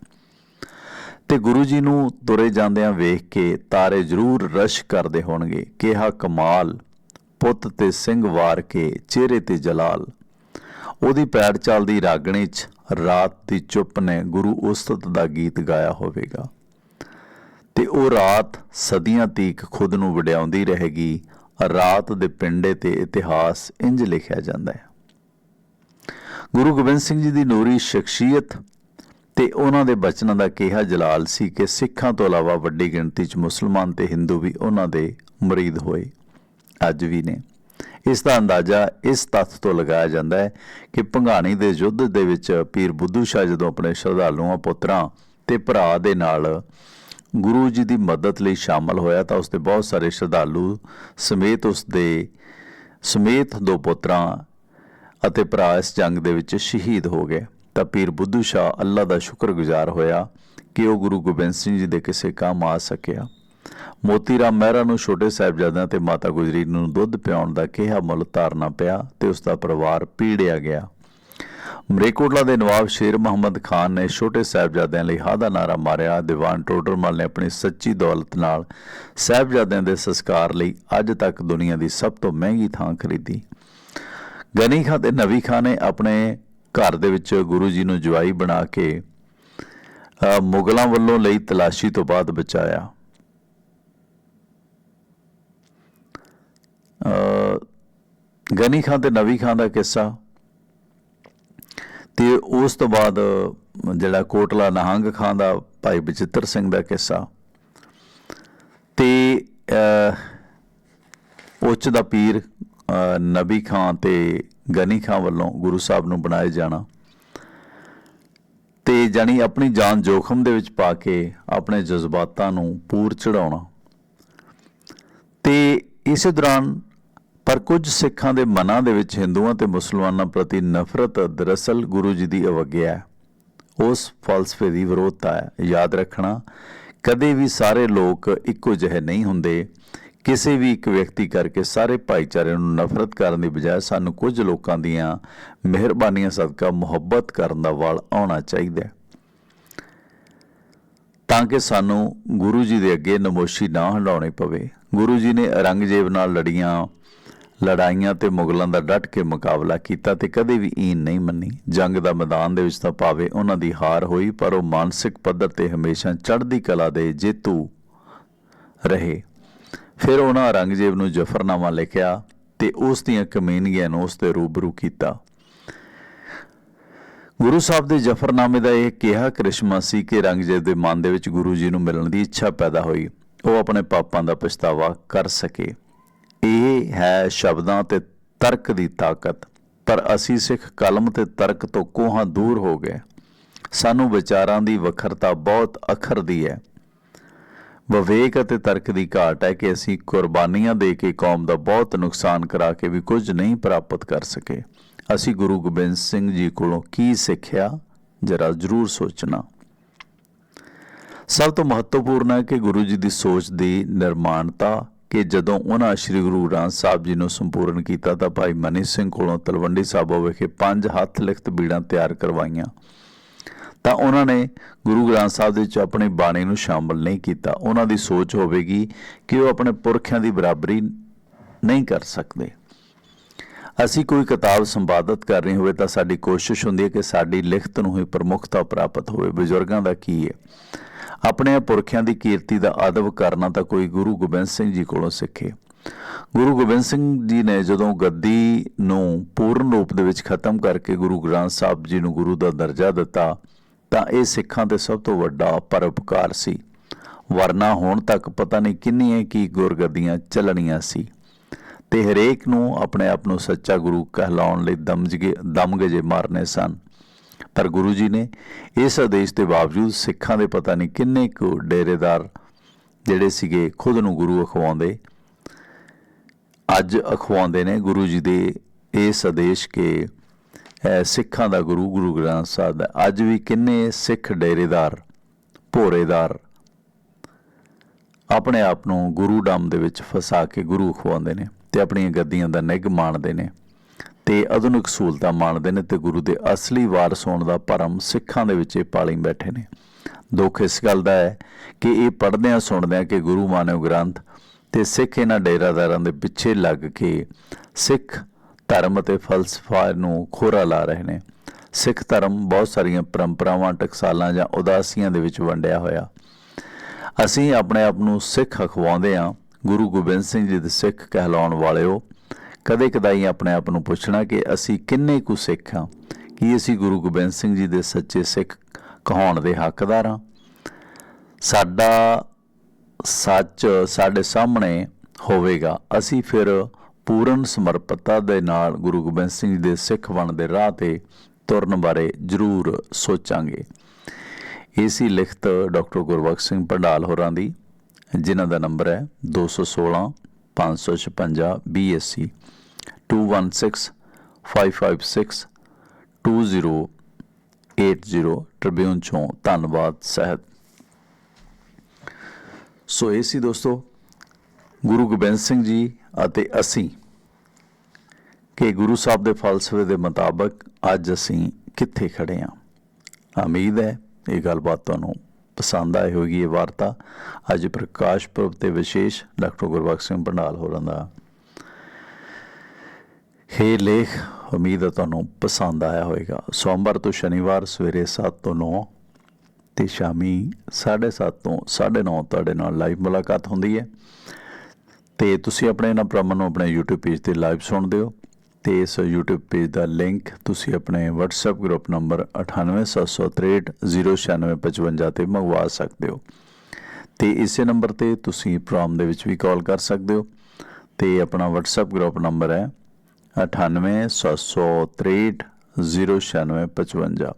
ਤੇ ਗੁਰੂ ਜੀ ਨੂੰ ਤੁਰੇ ਜਾਂਦਿਆਂ ਵੇਖ ਕੇ ਤਾਰੇ ਜ਼ਰੂਰ ਰਸ਼ ਕਰਦੇ ਹੋਣਗੇ, ਕਿਹਾ ਕਮਾਲ ਪੁੱਤ ਤੇ ਸਿੰਘ ਵਾਰ ਕੇ ਚਿਹਰੇ ਤੇ ਜਲਾਲ। ਉਹਦੀ ਪੈੜ ਚੱਲਦੀ ਰਾਗਣੀ 'ਚ ਰਾਤ ਦੀ ਚੁੱਪ ਨੇ ਗੁਰੂ ਉਸਤਤ ਦਾ ਗੀਤ ਗਾਇਆ ਹੋਵੇਗਾ। ਤੇ ਉਹ ਰਾਤ ਸਦੀਆਂ ਤੀਕ ਖੁਦ ਨੂੰ ਵਡਿਆਉਂਦੀ ਰਹੇਗੀ। ਰਾਤ ਦੇ ਪਿੰਡੇ ਤੇ ਇਤਿਹਾਸ ਇੰਜ ਲਿਖਿਆ ਜਾਂਦਾ ਹੈ। ਗੁਰੂ ਗੋਬਿੰਦ ਸਿੰਘ ਜੀ ਦੀ ਨੂਰੀ ਸ਼ਖਸੀਅਤ ਤੇ ਉਹਨਾਂ ਦੇ ਬਚਨਾਂ ਦਾ ਕਿਹਾ ਜਲਾਲ ਸੀ ਕਿ ਸਿੱਖਾਂ ਤੋਂ ਇਲਾਵਾ ਵੱਡੀ ਗਿਣਤੀ 'ਚ ਮੁਸਲਮਾਨ ਤੇ ਹਿੰਦੂ ਵੀ ਉਹਨਾਂ ਦੇ ਮਰੀਦ ਹੋਏ। ਅੱਜ ਵੀ ਨੇ। ਇਸ ਦਾ ਅੰਦਾਜ਼ਾ ਇਸ ਤੱਥ ਤੋਂ ਲਗਾਇਆ ਜਾਂਦਾ ਹੈ ਕਿ ਭੰਗਾਣੀ ਦੇ ਯੁੱਧ ਦੇ ਵਿੱਚ ਪੀਰ ਬੁੱਧੂ ਸ਼ਾਹ ਜਦੋਂ ਆਪਣੇ ਸ਼ਰਧਾਲੂਆਂ, ਪੁੱਤਰਾਂ ਤੇ ਭਰਾ ਦੇ ਨਾਲ ਗੁਰੂ ਜੀ ਦੀ ਮਦਦ ਲਈ ਸ਼ਾਮਲ ਹੋਇਆ ਤਾਂ ਉਸਦੇ ਬਹੁਤ ਸਾਰੇ ਸ਼ਰਧਾਲੂ ਸਮੇਤ ਉਸਦੇ ਸਮੇਤ ਦੋ ਪੁੱਤਰਾਂ ਅਤੇ ਭਰਾ ਇਸ ਜੰਗ ਦੇ ਵਿੱਚ ਸ਼ਹੀਦ ਹੋ ਗਏ। ਤਾਂ ਪੀਰ ਬੁੱਧੂ ਸ਼ਾਹ ਅੱਲਾ ਦਾ ਸ਼ੁਕਰਗੁਜ਼ਾਰ ਹੋਇਆ ਕਿ ਉਹ ਗੁਰੂ ਗੋਬਿੰਦ ਸਿੰਘ ਜੀ ਦੇ ਕਿਸੇ ਕੰਮ ਆ ਸਕਿਆ। ਮੋਤੀ ਰਾਮ ਮਹਿਰਾ ਨੂੰ ਛੋਟੇ ਸਾਹਿਬਜ਼ਾਦਿਆਂ ਤੇ ਮਾਤਾ ਗੁਜਰੀ ਨੂੰ ਦੁੱਧ ਪਿਆਉਣ ਦਾ ਕਿਹਾ ਮੁੱਲ ਧਾਰਨਾ ਪਿਆ ਤੇ ਉਸ ਦਾ ਪਰਿਵਾਰ ਪੀੜਿਆ ਗਿਆ। ਮਰੇਕੋਟਲਾ ਦੇ ਨਵਾਬ ਸ਼ੇਰ ਮੁਹੰਮਦ ਖਾਨ ਨੇ ਛੋਟੇ ਸਾਹਿਬਜ਼ਾਦਿਆਂ ਲਈ ਹਾ ਦਾ ਨਾਰਾ ਮਾਰਿਆ। ਦੀਵਾਨ ਟੋਡਰਮਲ ਨੇ ਆਪਣੀ ਸੱਚੀ ਦੌਲਤ ਨਾਲ ਸਾਹਿਬਜ਼ਾਦਿਆਂ ਦੇ ਸੰਸਕਾਰ ਲਈ ਅੱਜ ਤੱਕ ਦੁਨੀਆ ਦੀ ਸਭ ਤੋਂ ਮਹਿੰਗੀ ਥਾਂ ਖਰੀਦੀ। ਗਨੀ ਖਾਂ ਤੇ ਨਵੀ ਖਾਂ ਨੇ ਆਪਣੇ ਘਰ ਦੇ ਵਿੱਚ ਗੁਰੂ ਜੀ ਨੂੰ ਜਵਾਈ ਬਣਾ ਕੇ ਮੁਗਲਾਂ ਵੱਲੋਂ ਲਈ ਤਲਾਸ਼ੀ ਤੋਂ ਬਾਅਦ ਬਚਾਇਆ। ਗਨੀ ਖਾਂ ਤੇ ਨਵੀ ਖਾਂ ਦਾ ਕਿੱਸਾ। ਤੇ ਉਸ ਤੋਂ ਬਾਅਦ, ਜਿਹੜਾ ਕੋਟਲਾ ਨਹੰਗ ਖਾਂ ਦਾ ਭਾਈ ਬਚਿੱਤਰ ਸਿੰਘ ਦਾ ਕਿੱਸਾ। ਤੇ ਉੱਚ ਦਾ ਪੀਰ ਨਬੀ ਖਾਂ ਤੇ ਗਨੀ ਖਾਂ ਵੱਲੋਂ ਗੁਰੂ ਸਾਹਿਬ ਨੂੰ ਬਣਾਏ ਜਾਣਾ। ਤੇ ਜਾਣੀ ਆਪਣੀ ਜਾਨ ਜੋਖਮ ਦੇ ਵਿੱਚ ਪਾ ਕੇ ਆਪਣੇ ਜਜ਼ਬਾਤਾਂ ਨੂੰ ਪੂਰ ਚੜਾਉਣਾ ਤੇ ਇਸੇ ਦੌਰਾਨ ਪਰ ਕੁਝ ਸਿੱਖਾਂ ਦੇ ਮਨਾਂ ਦੇ ਵਿੱਚ ਹਿੰਦੂਆਂ ਤੇ ਮੁਸਲਮਾਨਾਂ ਪ੍ਰਤੀ ਨਫ਼ਰਤ ਦਰਅਸਲ ਗੁਰੂ ਜੀ ਦੀ ਅਵਗਿਆ ਹੈ। ਉਸ ਫਲਸਫੇ ਦੀ ਵਿਰੋਧਤਾ ਹੈ। ਯਾਦ ਰੱਖਣਾ, ਕਦੇ ਵੀ ਸਾਰੇ ਲੋਕ ਇੱਕੋ ਜਿਹੇ ਨਹੀਂ ਹੁੰਦੇ। ਕਿਸੇ ਵੀ ਇੱਕ ਵਿਅਕਤੀ ਕਰਕੇ ਸਾਰੇ ਭਾਈਚਾਰੇ ਨੂੰ ਨਫ਼ਰਤ ਕਰਨ ਦੀ ਬਜਾਏ ਸਾਨੂੰ ਕੁਝ ਲੋਕਾਂ ਦੀਆਂ ਮਿਹਰਬਾਨੀਆਂ ਸਦਕਾ ਮੁਹੱਬਤ ਕਰਨ ਦਾ ਵਾਲ ਆਉਣਾ ਚਾਹੀਦਾ ਹੈ। ਤਾਂ ਕਿ ਸਾਨੂੰ ਗੁਰੂ ਜੀ ਦੇ ਅੱਗੇ ਨਮੋਸ਼ੀ ਨਾ ਹੰਡਾਉਣੀ ਪਵੇ। ਗੁਰੂ ਜੀ ਨੇ ਔਰੰਗਜ਼ੇਬ ਨਾਲ ਲੜੀਆਂ ਲੜਾਈਆਂ ਤੇ ਮੁਗਲਾਂ ਦਾ ਡਟ ਕੇ ਮੁਕਾਬਲਾ ਕੀਤਾ ਤੇ ਕਦੇ ਵੀ ਈਨ ਨਹੀਂ ਮੰਨੀ। ਜੰਗ ਦਾ ਮੈਦਾਨ ਦੇ ਵਿੱਚ ਤਾਂ ਭਾਵੇਂ ਉਹਨਾਂ ਦੀ ਹਾਰ ਹੋਈ, ਪਰ ਉਹ ਮਾਨਸਿਕ ਪੱਧਰ ਤੇ ਹਮੇਸ਼ਾ ਚੜ੍ਹਦੀ ਕਲਾ ਦੇ ਜੇਤੂ ਰਹੇ। ਫਿਰ ਉਹਨਾਂ ਔਰੰਗਜ਼ੇਬ ਨੂੰ ਜਫਰਨਾਮਾ ਲਿਖਿਆ ਤੇ ਉਸ ਦੀਆਂ ਕਮੀਨਗੀਆਂ ਨੂੰ ਉਸ 'ਤੇ ਰੂਬਰੂ ਕੀਤਾ। ਗੁਰੂ ਸਾਹਿਬ ਦੇ ਜਫਰਨਾਮੇ ਦਾ ਇਹ ਕਿਹਾ ਕ੍ਰਿਸ਼ਮਾ ਸੀ ਕਿ ਔਰੰਗਜ਼ੇਬ ਦੇ ਮਨ ਦੇ ਵਿੱਚ ਗੁਰੂ ਜੀ ਨੂੰ ਮਿਲਣ ਦੀ ਇੱਛਾ ਪੈਦਾ ਹੋਈ। ਉਹ ਆਪਣੇ ਪਾਪਾਂ ਦਾ ਪਛਤਾਵਾ ਕਰ ਸਕੇ। ਇਹ ਹੈ ਸ਼ਬਦਾਂ ਤੇ ਤਰਕ ਦੀ ਤਾਕਤ। ਪਰ ਅਸੀਂ ਸਿੱਖ ਕਲਮ ਤੇ ਤਰਕ ਤੋਂ ਕੋਹਾਂ ਦੂਰ ਹੋ ਗਏ। ਸਾਨੂੰ ਵਿਚਾਰਾਂ ਦੀ ਵੱਖਰਤਾ ਬਹੁਤ ਅਖਰ ਦੀ ਹੈ। ਵਿਵੇਕ ਅਤੇ ਤਰਕ ਦੀ ਘਾਟ ਹੈ ਕਿ ਅਸੀਂ ਕੁਰਬਾਨੀਆਂ ਦੇ ਕੇ ਕੌਮ ਦਾ ਬਹੁਤ ਨੁਕਸਾਨ ਕਰਾ ਕੇ ਵੀ ਕੁਝ ਨਹੀਂ ਪ੍ਰਾਪਤ ਕਰ ਸਕੇ। ਅਸੀਂ ਗੁਰੂ ਗੋਬਿੰਦ ਸਿੰਘ ਜੀ ਕੋਲੋਂ ਕੀ ਸਿੱਖਿਆ, ਜਰਾ ਜ਼ਰੂਰ ਸੋਚਣਾ। ਸਭ ਤੋਂ ਮਹੱਤਵਪੂਰਨ ਹੈ ਕਿ ਗੁਰੂ ਜੀ ਦੀ ਸੋਚ ਦੀ ਨਿਰਮਾਣਤਾ ਕਿ ਜਦੋਂ ਉਹਨਾਂ ਸ੍ਰੀ ਗੁਰੂ ਗ੍ਰੰਥ ਸਾਹਿਬ ਜੀ ਨੂੰ ਸੰਪੂਰਨ ਕੀਤਾ ਤਾਂ ਭਾਈ ਮਨੀ ਸਿੰਘ ਕੋਲੋਂ ਤਲਵੰਡੀ ਸਾਬੋ ਵਿਖੇ ਪੰਜ ਹੱਥ ਲਿਖਤ ਬੀੜਾਂ ਤਿਆਰ ਕਰਵਾਈਆਂ। ਤਾਂ ਉਹਨਾਂ ਨੇ ਗੁਰੂ ਗ੍ਰੰਥ ਸਾਹਿਬ ਦੇ ਵਿੱਚ ਆਪਣੀ ਬਾਣੀ ਨੂੰ ਸ਼ਾਮਲ ਨਹੀਂ ਕੀਤਾ। ਉਹਨਾਂ ਦੀ ਸੋਚ ਹੋਵੇਗੀ ਕਿ ਉਹ ਆਪਣੇ ਪੁਰਖਿਆਂ ਦੀ ਬਰਾਬਰੀ ਨਹੀਂ ਕਰ ਸਕਦੇ। ਅਸੀਂ ਕੋਈ ਕਿਤਾਬ ਸੰਪਾਦਿਤ ਕਰ ਰਹੇ ਹੋਵੇ ਤਾਂ ਸਾਡੀ ਕੋਸ਼ਿਸ਼ ਹੁੰਦੀ ਹੈ ਕਿ ਸਾਡੀ ਲਿਖਤ ਨੂੰ ਹੀ ਪ੍ਰਮੁੱਖਤਾ ਪ੍ਰਾਪਤ ਹੋਵੇ। ਬਜ਼ੁਰਗਾਂ ਦਾ ਕੀ ਹੈ? ਆਪਣੇ ਪੁਰਖਿਆਂ ਦੀ ਕੀਰਤੀ ਦਾ ਅਦਬ ਕਰਨਾ ਤਾਂ ਕੋਈ ਗੁਰੂ ਗੋਬਿੰਦ ਸਿੰਘ ਜੀ ਕੋਲੋਂ ਸਿੱਖੇ। ਗੁਰੂ ਗੋਬਿੰਦ ਸਿੰਘ ਜੀ ਨੇ ਜਦੋਂ ਗੱਦੀ ਨੂੰ ਪੂਰਨ ਰੂਪ ਦੇ ਵਿੱਚ ਖਤਮ ਕਰਕੇ ਗੁਰੂ ਗ੍ਰੰਥ ਸਾਹਿਬ ਜੀ ਨੂੰ ਗੁਰੂ ਦਾ ਦਰਜਾ ਦਿੱਤਾ, ਤਾਂ ਇਹ ਸਿੱਖਾਂ ਦੇ ਸਭ ਤੋਂ ਵੱਡਾ ਪਰਉਪਕਾਰ ਸੀ। ਵਰਨਾ ਹੁਣ ਤੱਕ ਪਤਾ ਨਹੀਂ ਕਿੰਨੀਆਂ ਕੀ ਗੁਰਗੱਦੀਆਂ ਚੱਲਣੀਆਂ ਸੀ। ਤੇ ਹਰੇਕ ਨੂੰ ਆਪਣੇ ਆਪ ਨੂੰ ਸੱਚਾ ਗੁਰੂ ਕਹਿਲਾਉਣ ਲਈ ਦਮਜਗੇ ਦਮਗਜੇ ਮਾਰਨੇ ਸਨ। ਪਰ ਗੁਰੂ ਜੀ ਨੇ ਇਸ ਆਦੇਸ਼ ਦੇ ਬਾਵਜੂਦ ਸਿੱਖਾਂ ਦੇ ਪਤਾ ਨਹੀਂ ਕਿੰਨੇ ਕੁ ਡੇਰੇਦਾਰ ਜਿਹੜੇ ਸੀਗੇ ਖੁਦ ਨੂੰ ਗੁਰੂ ਅਖਵਾਉਂਦੇ, ਅੱਜ ਅਖਵਾਉਂਦੇ ਨੇ ਗੁਰੂ ਜੀ ਦੇ ਇਸ ਆਦੇਸ਼ ਕੇ ਸਿੱਖਾਂ ਦਾ ਗੁਰੂ ਗੁਰੂ ਗ੍ਰੰਥ ਸਾਹਿਬ ਦਾ। ਅੱਜ ਵੀ ਕਿੰਨੇ ਸਿੱਖ ਡੇਰੇਦਾਰ, ਭੋਰੇਦਾਰ ਆਪਣੇ ਆਪ ਨੂੰ ਗੁਰੂ ਡੰਮ ਦੇ ਵਿੱਚ ਫਸਾ ਕੇ ਗੁਰੂ ਖਵਾਉਂਦੇ ਨੇ ਤੇ ਆਪਣੀਆਂ ਗੱਦੀਆਂ ਦਾ ਨਿੱਘ ਮਾਣਦੇ ਨੇ। ਤੇ ਆਧੁਨਿਕ ਸਹੂਲਤਾਂ ਮਾਣਦੇ ਨੇ ਤੇ ਗੁਰੂ ਦੇ ਅਸਲੀ ਵਾਰਸ ਹੋਣ ਦਾ ਭਰਮ ਸਿੱਖਾਂ ਦੇ ਵਿੱਚ ਇਹ ਪਾਲੀ ਬੈਠੇ ਨੇ। ਦੁੱਖ ਇਸ ਗੱਲ ਦਾ ਹੈ ਕਿ ਇਹ ਪੜ੍ਹਦਿਆਂ ਸੁਣਦਿਆਂ ਕਿ ਗੁਰੂ ਮਾਨਵ ਗ੍ਰੰਥ ਤੇ ਸਿੱਖ ਇਹਨਾਂ ਡੇਰਾਦਾਰਾਂ ਦੇ ਪਿੱਛੇ ਲੱਗ ਕੇ ਸਿੱਖ ਧਰਮ ਅਤੇ ਫਲਸਫਾ ਨੂੰ ਖੋਰਾ ਲਾ ਰਹੇ ਨੇ। ਸਿੱਖ ਧਰਮ ਬਹੁਤ ਸਾਰੀਆਂ ਪਰੰਪਰਾਵਾਂ, ਟਕਸਾਲਾਂ ਜਾਂ ਉਦਾਸੀਆਂ ਦੇ ਵਿੱਚ ਵੰਡਿਆ ਹੋਇਆ। ਅਸੀਂ ਆਪਣੇ ਆਪ ਨੂੰ ਸਿੱਖ ਅਖਵਾਉਂਦੇ ਹਾਂ। ਗੁਰੂ ਗੋਬਿੰਦ ਸਿੰਘ ਜੀ ਦੇ ਸਿੱਖ ਕਹਿਲਾਉਣ ਵਾਲਿਓ ਕਦੇ ਕਦਾਈ ਆਪਣੇ ਆਪ ਨੂੰ ਪੁੱਛਣਾ ਕਿ ਅਸੀਂ ਕਿੰਨੇ ਕੁ ਸਿੱਖ ਹਾਂ? ਕੀ ਅਸੀਂ ਗੁਰੂ ਗੋਬਿੰਦ ਸਿੰਘ ਜੀ ਦੇ ਸੱਚੇ ਸਿੱਖ ਕਹਾਉਣ ਦੇ ਹੱਕਦਾਰ ਹਾਂ? ਸਾਡਾ ਸੱਚ ਸਾਡੇ ਸਾਹਮਣੇ ਹੋਵੇਗਾ। ਅਸੀਂ ਫਿਰ ਪੂਰਨ ਸਮਰਪਿਤਤਾ ਦੇ ਨਾਲ ਗੁਰੂ ਗੋਬਿੰਦ ਸਿੰਘ ਜੀ ਦੇ ਸਿੱਖ ਬਣਨ ਦੇ ਰਾਹ ਤੇ ਤੁਰਨ ਬਾਰੇ ਜ਼ਰੂਰ ਸੋਚਾਂਗੇ। ਏਸੀ ਲਿਖਤ ਡਾਕਟਰ ਗੁਰਬਖਸ਼ ਸਿੰਘ ਪੰਡਾਲ ਹੋਰਾਂ ਦੀ, ਜਿਨ੍ਹਾਂ ਦਾ ਨੰਬਰ ਹੈ 216 556 BSc 216 556 2080 ਟ੍ਰਿਬਿਊਨ ਚੋਂ ਧੰਨਵਾਦ, ਸਹਿਤ। ਸੋ ਇਹ ਸੀ ਦੋਸਤੋ, ਗੁਰੂ ਗੋਬਿੰਦ ਸਿੰਘ ਜੀ ਅਤੇ ਅਸੀਂ ਕਿ ਗੁਰੂ ਸਾਹਿਬ ਦੇ ਫਲਸਫੇ ਦੇ ਮੁਤਾਬਕ ਅੱਜ ਅਸੀਂ ਕਿੱਥੇ ਖੜੇ ਹਾਂ ਉਮੀਦ ਹੈ ਇਹ ਗੱਲਬਾਤ ਤੁਹਾਨੂੰ ਪਸੰਦ ਆਈ ਹੋਵੇਗੀ ਇਹ ਵਾਰਤਾ। ਅੱਜ ਪ੍ਰਕਾਸ਼ ਪੁਰਬ ਤੇ ਵਿਸ਼ੇਸ਼ ਡਾਕਟਰ ਗੁਰਬਖਸ਼ ਸਿੰਘ ਪੰਡਾਲ ਹੋਰਾਂ ਦਾ ਹੇ ਲੇਖ, ਉਮੀਦ ਹੈ ਤੁਹਾਨੂੰ ਪਸੰਦ ਆਇਆ ਹੋਵੇਗਾ। ਸੋਮਵਾਰ ਤੋਂ ਸ਼ਨੀਵਾਰ ਸਵੇਰੇ 7 ਤੋਂ 9 ਤੇ ਸ਼ਾਮੀ 7:30 ਤੋਂ 9:30 ਤੁਹਾਡੇ ਨਾਲ ਲਾਈਵ ਮੁਲਾਕਾਤ ਹੁੰਦੀ ਹੈ। ਤੇ ਤੁਸੀਂ ਆਪਣੇ ਇਹਨਾਂ ਪ੍ਰੋਗਰਾਮਾਂ ਨੂੰ ਆਪਣੇ YouTube ਪੇਜ ਤੇ ਲਾਈਵ ਸੁਣਦੇ ਹੋ ਤੇ ਇਸ YouTube ਪੇਜ ਦਾ ਲਿੰਕ ਤੁਸੀਂ ਆਪਣੇ WhatsApp ਗਰੁੱਪ ਨੰਬਰ 9876309655 ਤੇ ਮੰਗਵਾ ਸਕਦੇ ਹੋ। ਤੇ ਇਸੇ ਨੰਬਰ ਤੇ ਤੁਸੀਂ ਪ੍ਰੋਗਰਾਮ ਦੇ ਵਿੱਚ ਵੀ ਕਾਲ ਕਰ ਸਕਦੇ ਹੋ ਤੇ ਆਪਣਾ WhatsApp ਗਰੁੱਪ ਨੰਬਰ ਹੈ 9876309655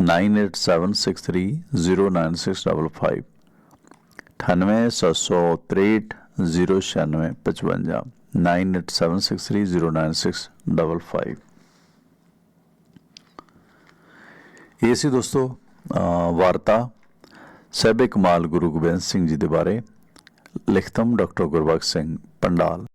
9876309655 9876309655 9876309655 ਇਹ ਸੀ ਦੋਸਤੋ ਅਹ ਵਾਰਤਾ ਸਹਿਬੇ ਕਮਾਲ ਗੁਰੂ ਗੋਬਿੰਦ ਸਿੰਘ ਜੀ ਦੇ ਬਾਰੇ ਲਿਖਤਮ ਡਾਕਟਰ ਗੁਰਬਖਸ਼ ਸਿੰਘ ਪੰਡਾਲ